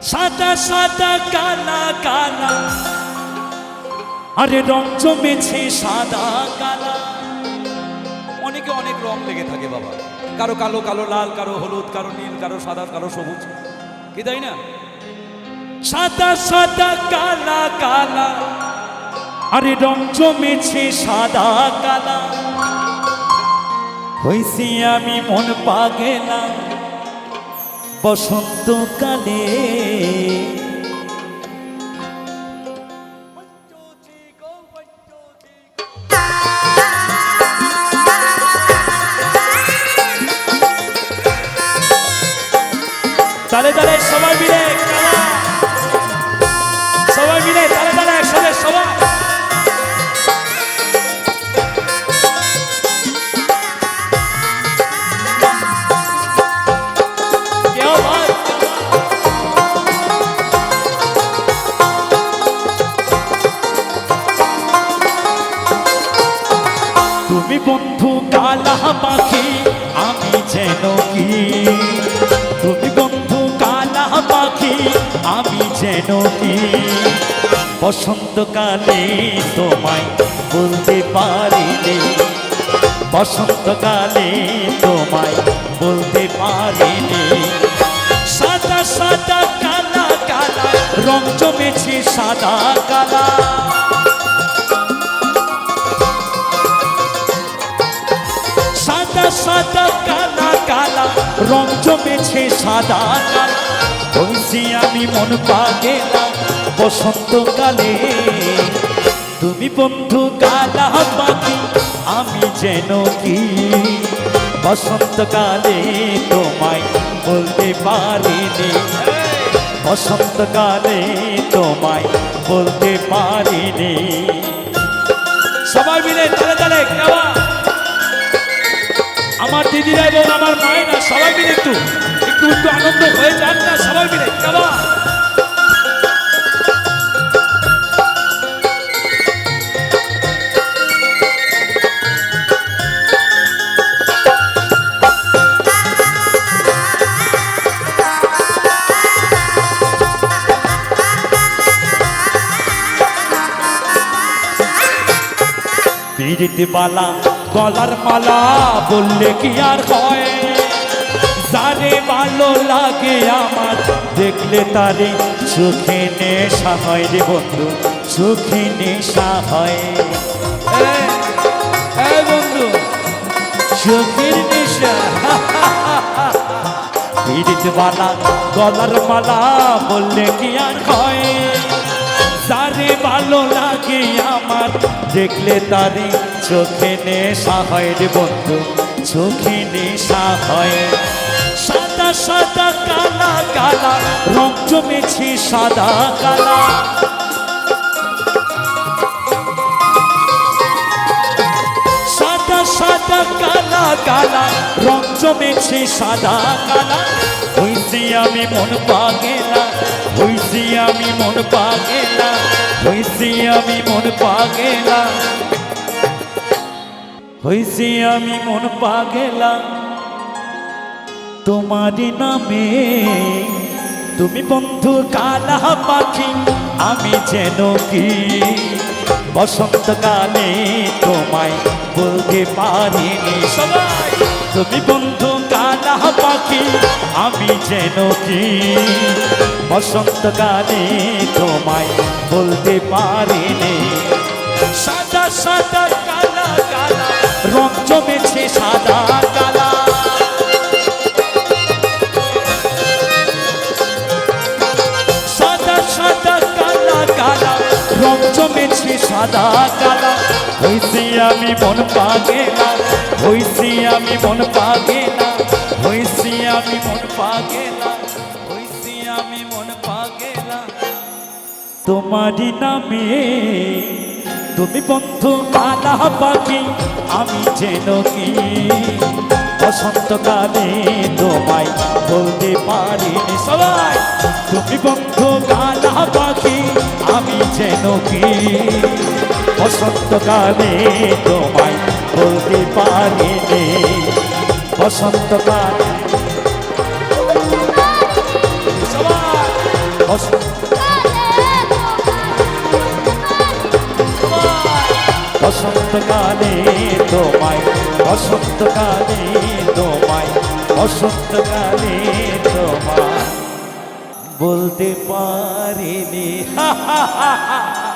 সাদা সাদা কালা কালা আরে রং জমেছে সাদা কালা অনেকে অনেক রং লেগে থাকে বাবা। কারও কালো কালো, লাল, কারও হলুদ, কারও নীল, কারও সাদা, কারও সবুজ। কি তাই না? সাদা সাদা কালা কালা আরে রং জমেছে সাদা কালা হইছি আমি মন পাগেলা। বসন্তকালে তাহলে তাহলে সবাই মিলে বন্ধু কালা পাখি আমি যেন কি? তুমি বন্ধু কালা পাখি আমি যেন কি? বসন্তকালে তোমায় বলতে পারিনি। বসন্তকালে তোমায় বলতে পারিনি। সাদা সাদা, কালা কালা, রং জমেছে সাদা, কালা। রং জমেছে সাদা বলছি আমি মন পাগেলা বসন্তকালে। তুমি বন্ধু কালা পাখি, আমি যেন কি? বসন্তকালে তোমায় বলতে পারিনি। বসন্তকালে তোমায় বলতে পারিনি। সবাই মিলে একটু একটু একটু আনন্দ হয়ে যান না সবাই মিলে। কেমন পিড়িতে বালা গলার মালা বললে কি আর হয়? যারে ভালো লাগে আমার। দেখলে তারে চোখে নেশা হয় রে বন্ধু চোখে নেশা হয়। এ, এ বন্ধু চোখের নেশা। বালা গলার মালা বললে কি আর হয়? যারে ভালো লাগে আমার। দেখলে তারে চোখে নেশা হয় রে বন্ধু চোখে নেশা হয়। সাদা সাদা কালা কালা রং জমেছে সাদা, কালা। সাদা সাদা কালা কালা রং জমেছে সাদা, কালা। হইছি আমি মন পাগেলা, হইছি আমি মন পাগেলা, হইছি আমি মন পাগেলা। হইছি আমি মন পাগেলা। তোমারই নামে। তুমি বন্ধু কালা পাখি, আমি যেন কি? বসন্তকালে তোমায় বলতে পারিনি। সবাই, তুমি বন্ধু কালা পাখি, আমি যেন কি? বসন্তকালে তোমায় বলতে পারিনি। সাদা সাদা, কালা কালা, রং জমেছে সাদা, কালা। হইছি আমি মন পাগেলা হইছি আমি মন পাগেলা হইছি আমি মন পাগেলা হইছি আমি মন পাগেলা তোমারই নামে তুমি বন্ধু কালা পাখি, আমি যেন কি বসন্তকালে তোমায় বলতে পারিনি। সবাই, তুমি বন্ধু কালা পাখি, আমি যেন কি বসন্তকালে তোমায় বলতে পারি বসন্তকালে বসন্তকালে তোমায় বসন্তকালে তোমায় বসন্তকালে তোমায় বলতে পারিনি হা হা হা